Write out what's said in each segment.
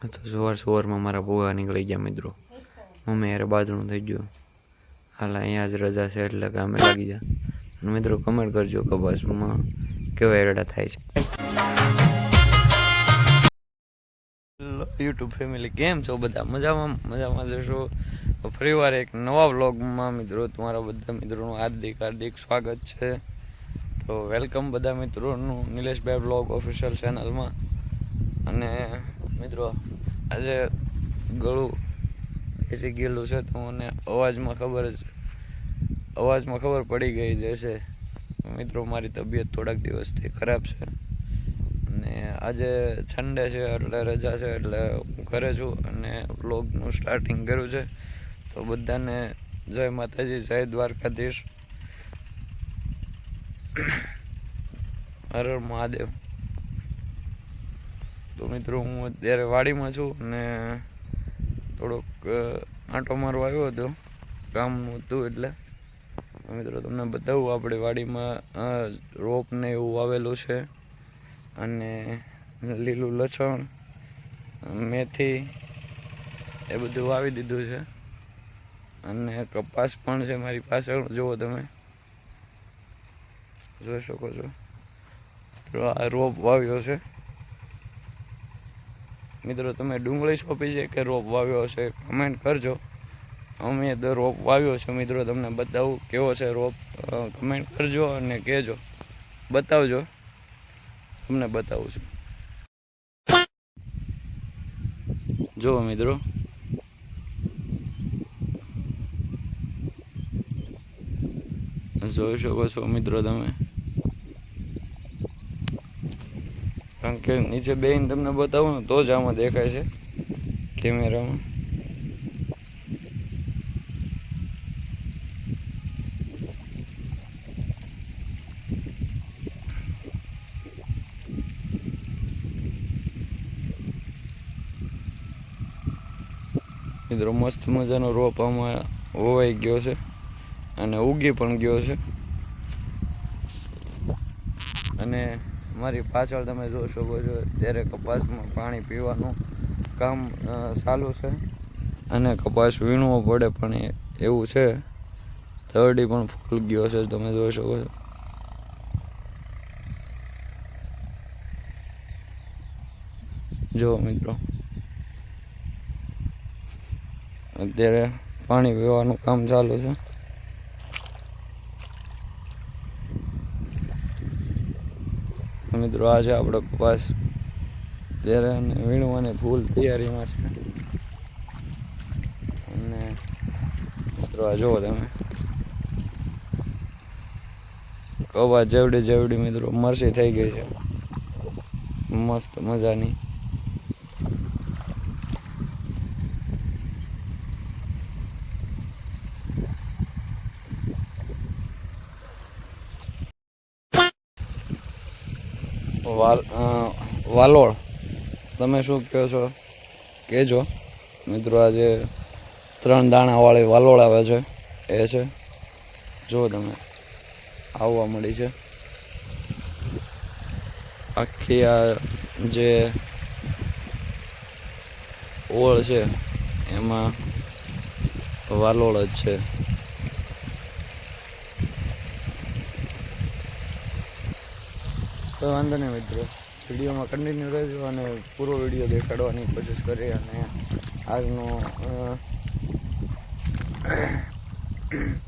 તો સવાર સવારમાં મારા ભૂગા નીકળી ગયા મિત્રો. મમ્મી યારે બાથરૂમ થઈ ગયું. હાલ, અહીંયા જ રજા છે એટલે કામે લાગી જા મિત્રો કમેન્ટ કરજો કપાસમાં કેવા એરડા થાય છે. યુટ્યુબ ફેમિલી કેમ છો બધા? મજામાં? મજામાં જશો તો ફરીવાર એક નવા વ્લોગમાં મિત્રો તમારા બધા મિત્રોનું હાર્દિક હાર્દિક સ્વાગત છે. તો વેલકમ બધા મિત્રોનું નિલેશભાઈ બ્લોગ ઓફિશિયલ ચેનલમાં અને મિત્રો, આજે ગળું બેસી ગયેલું છે તો મને અવાજમાં ખબર જ, અવાજમાં ખબર પડી ગઈ જશે મિત્રો, મારી તબિયત થોડાક દિવસથી ખરાબ છે. અને આજે સન્ડે છે, એટલે રજા છે, એટલે હું ઘરે છું અને બ્લોગનું સ્ટાર્ટિંગ કર્યું છે. તો બધાને જય માતાજી, જય દ્વારકાધીશ. હર મહાદેવ. તો મિત્રો હું અત્યારે વાડીમાં છું અને થોડોક આંટો મારવા આવ્યો હતો. કામનું હતું એટલે. મિત્રો તમને બતાવું, આપણે વાડીમાં રોપને એવું વાવેલું છે. અને લીલું લસણ, મેથી એ બધું વાવી દીધું છે. અને કપાસ પણ છે મારી પાછળ, જુઓ તમે. જોઈ શકો છો. આ રોપ વાવ્યો છે. મિત્રો, તમે ડુંગળી સોંપી છે કે રોપ વાવ્યો છે કમેન્ટ કરજો. અમે દર રોપ વાવ્યો છે મિત્રો, તમને બતાવું કેવો છે રોપ. કમેન્ટ કરજો અને કહેજો. બતાવજો. તમને બતાવું છું. જુઓ મિત્રો. જોઈ શકો છો મિત્રો તમે. કારણ કે નીચે બેહીને તમને બતાવું ને તો જ આમાં દેખાય છે કેમેરામાં. મિત્રો, મસ્ત મજાનો રોપ આમાં હોવાઈ ગયો છે અને ઉગી પણ ગયો છે. અને મારી પાછળ તમે જોઈ શકો છો, ત્યારે કપાસમાં પાણી પીવાનું કામ ચાલુ છે. અને કપાસ વીણવો પડે પણ એવું છે. થરડી પણ ફૂલ ગયો છે, તમે જોઈ શકો છો. જો મિત્રો. અત્યારે પાણી પીવાનું કામ ચાલુ છે. મિત્રો આ છે આપણો કપાસ ત્યારે વીણવાની ફૂલ તૈયારીમાં છે. અને મિત્રો, આ જુઓ તમે. કપાસ જેવડી જેવડી મિત્રો મરસી થઈ ગઈ છે. મસ્ત મજાની. વાલ વાલોળ. તમે શું કહો છો? કહેજો. મિત્રો, આજે ત્રણ દાણાવાળી વાલોળ આવે છે. એ છે. જુઓ તમે. આવવા મળી છે. આખી આ જે ઓળ છે, એમાં વાલોળ જ છે. તો વાંધો નહીં મિત્રો. વિડીયોમાં કન્ટિન્યુ રહેજો અને પૂરો વીડિયો દેખાડવાની કોશિશ કરી અને આજનો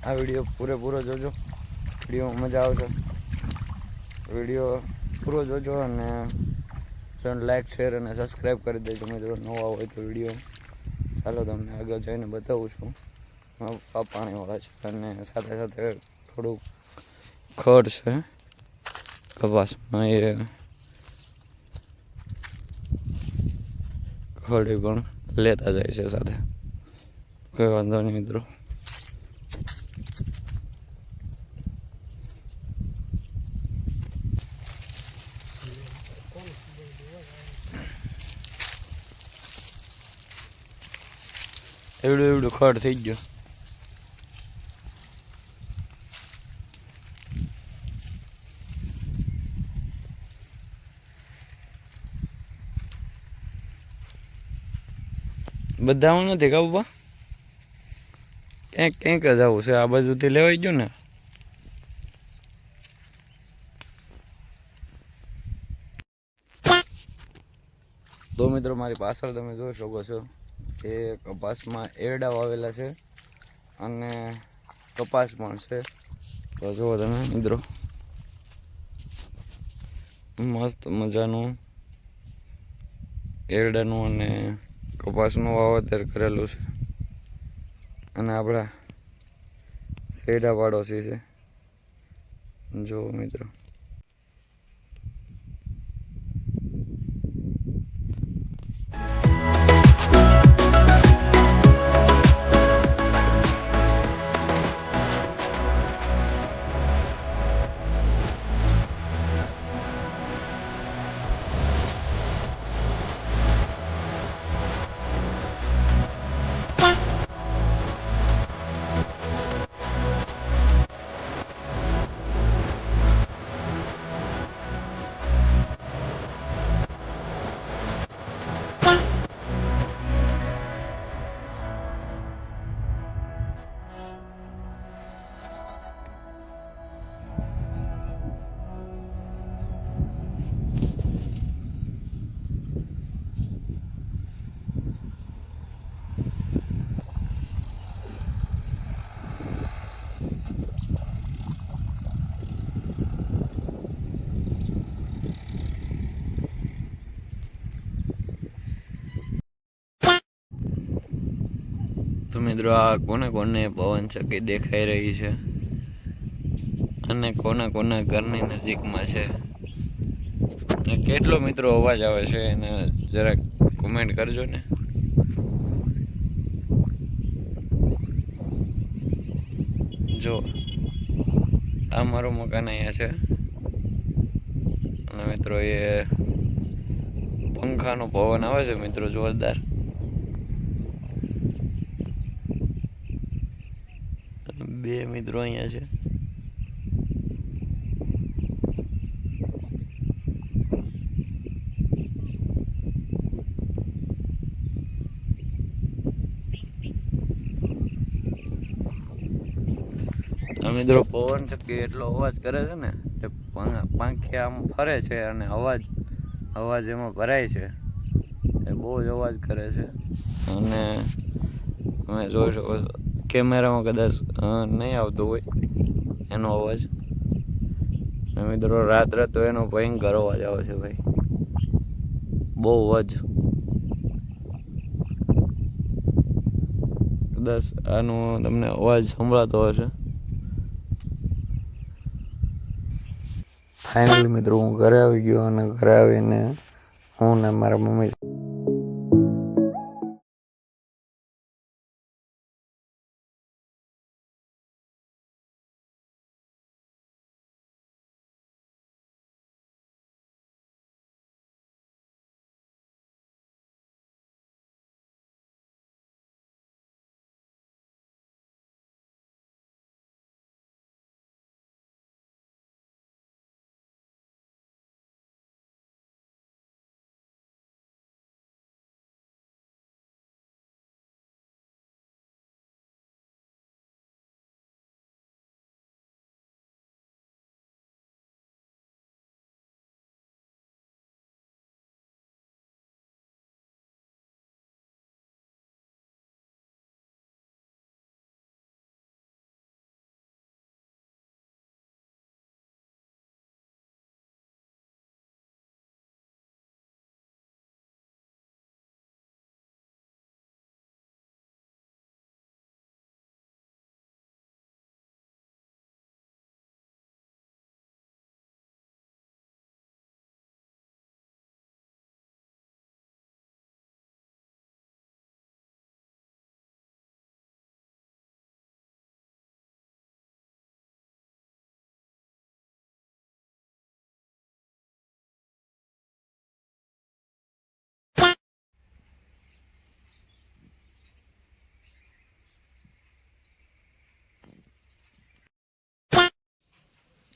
આ વીડિયો પૂરેપૂરો જોજો. વિડીયોમાં મજા આવશે. વીડિયો પૂરો જોજો અને લાઈક શેર અને સબસ્ક્રાઈબ કરી દેજો. મિત્રો નવા હોય તો વીડિયો ચાલો તમને આગળ જઈને બતાવું છું. મારા પાણીવાળા છે અને સાથે સાથે થોડુંક ખડ છે. કપાસમાં એ ખડી પણ લેતા જાય છે સાથે કોઈ વાંધો નહીં મિત્રો એવડું એવડું ખડ થઈ ગયું બધામાં નથી કા બાબા ક્યાંક ક્યાંક જ આવું છે. આ બાજુથી લેવાઈ ગયું ને. તો મિત્રો, મારી પાછળ તમે જોઈ શકો છો એ કપાસમાં એરડા વાવેલા છે અને કપાસ પણ છે. તો જુઓ તમે, મિત્રો. મસ્ત મજાનું એરડાનું અને કપાસનું વાવેતર કરેલું છે. અને આપણા સેડા પાડોશી છે. જો મિત્રો. મિત્રો આ કોને કોને પવન ચક્કી દેખાઈ રહી છે અને કોના કોના ઘરની નજીકમાં છે. કેટલો મિત્રો અવાજ આવે છે એને જરાક કોમેન્ટ કરજો ને. જો, આ મારું મકાન અહીંયા છે. અને મિત્રો એ પંખાનો પવન આવે છે, મિત્રો જોરદાર. બે મિત્રો અહીંયા છે. મિત્રો પવન ચક્કી એટલો અવાજ કરે છે ને કે પાંખે આમ ફરે છે અને અવાજ અવાજ એમાં ભરાય છે. એ બહુ જ અવાજ કરે છે. અને તમે જોઈ શકો છો. કેમેરામાં કદાચ નહીં આવતો હોય એનો અવાજ. મિત્રો રાત રાત તો એનો ભયંકર અવાજ આવે છે ભાઈ. બહુ જ કદાચ આનો તમને અવાજ સંભળાતો હશે. ફાઇનલી મિત્રો, હું ઘરે આવી ગયો અને ઘરે આવીને હું ને મારા મમ્મી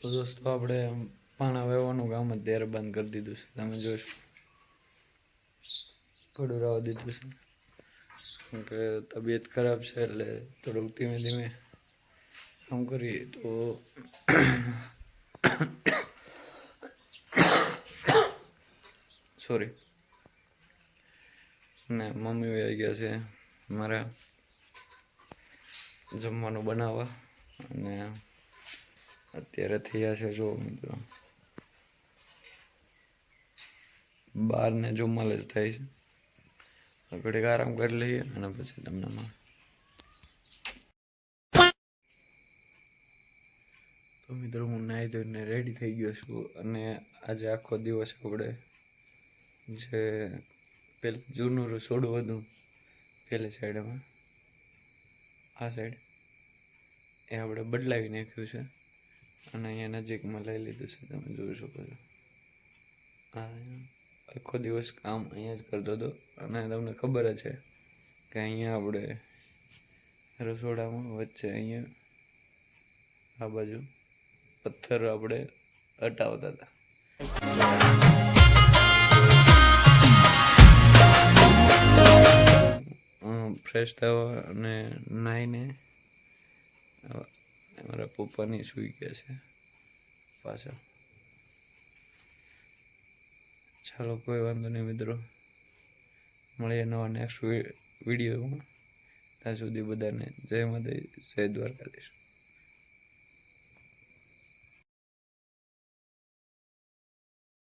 તો દોસ્તો, આપણે પાણા વેવાનું કામ અત્યારે બંધ કરી દીધું છે. તમે જોશો. પડું દીધું છે. કેમ કે તબિયત ખરાબ છે એટલે થોડુંક ધીમે ધીમે કામ કરીએ. તો સોરી ને મમ્મી આવી ગયા છે મારા જમવાનું બનાવવા. અને અત્યારે થયા છે, જો મિત્રો. બાર ને જ થાય છે. ઘડીક આરામ કરી લઈએ અને પછી તમને તો મિત્રો, હું નાહી ધોઈને રેડી થઈ ગયો છું અને આજે આખો દિવસ આપણે જે પેલું જૂનું રસોડું હતું, પેલી સાઈડમાં આ સાઈડ એ આપણે બદલાવી નાખ્યું છે. અને અહીંયા નજીકમાં લઈ લીધું છે, તમે જોઈ શકો છો. આખો દિવસ કામ અહીંયા જ કરતો હતો. અને તમને ખબર જ છે કે અહીંયા આપણે રસોડામાં વચ્ચે અહીંયા આ બાજુ પથ્થર આપણે હટાવતા હતા. ફ્રેશ થવા અને નાહીને મારા પપ્પાની સૂઈ ગયા છે પાછા. ચાલો, કોઈ વાંધો નહીં મિત્રો. મળીએ નવા નેક્સ્ટ વિડીયોમાં ત્યાં સુધી બધાને જય માતા જય દ્વારકાધીશ.